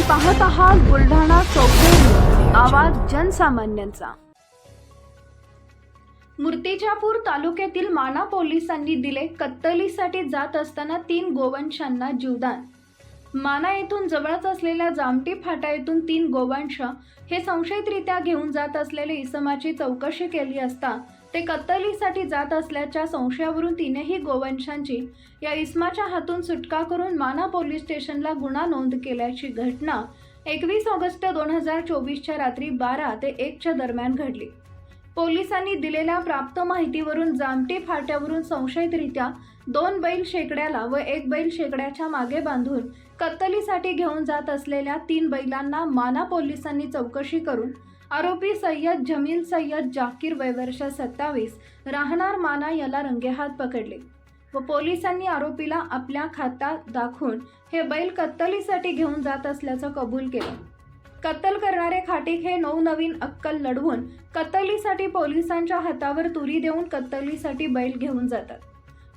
पाहत आहात बुलढाणा चौफेर आवाज जनसामान्यांचा. मूर्तिजापूर तालुक्यातील माना पोलिसांनी दिले कत्तलीसाठी जात असताना तीन गोवंशांना जीवदान. माना येथून जवळच असलेल्या जामटी फाटा येथून तीन गोवंश हे संशयितरित्या घेऊन जात असलेले इसमाची चौकशी केली असता ते कत्तलीसाठी जात असल्याच्या संशयावरून तीनही गोवंशांची या इस्माच्या हातून सुटका करून माना पोलीस स्टेशनला गुन्हा नोंद केल्याची घटना एकवीस ऑगस्ट दोन हजार चोवीसच्या रात्री बारा ते एकच्या दरम्यान घडली. पोलिसांनी दिलेल्या प्राप्त माहितीवरून जामटी फाट्यावरून संशयितरित्या दोन बैल शेकड्याला व एक बैल शेकड्याच्या मागे बांधून कत्तलीसाठी घेऊन जात असलेल्या तीन बैलांना माना पोलिसांनी चौकशी करून आरोपी सय्यद जमील सय्यद जाकीर वयवर्ष सत्तावीस राहणार माना याला रंगेहात पकडले व पोलिसांनी आरोपीला आपल्या खात्यात दाखवून हे बैल कत्तलीसाठी घेऊन जात असल्याचं कबूल केलं. कत्तल करणारे खाटीक हे नवनवीन अक्कल लढवून कत्तलीसाठी पोलिसांच्या हातावर तुरी देऊन कत्तलीसाठी बैल घेऊन जातात.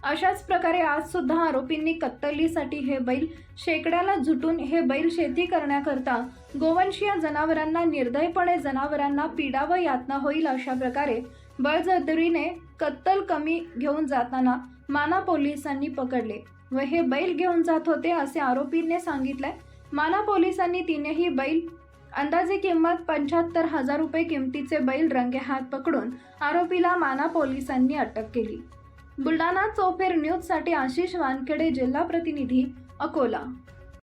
अशाच प्रकारे आज सुद्धा आरोपींनी कत्तलीसाठी हे बैल शेकड्याला झुटून हे बैल शेती करण्याकरता गोवंशीय जनावरांना निर्दयपणे जनावरांना पीडा व यातना होईल अशा प्रकारे बळजदरीने कत्तल कमी घेऊन जाताना माना पोलिसांनी पकडले व हे बैल घेऊन जात होते असे आरोपींनी सांगितले माना पोलिसांनी तिनेही बैल अंदाजे किंमत पंच्याहत्तर हजार रुपये किमतीचे बैल रंगेहात पकडून आरोपीला माना पोलिसांनी अटक केली. बुलढाणा चौफेर न्यूजसाठी आशिष वानखेडे जिल्हा प्रतिनिधी अकोला.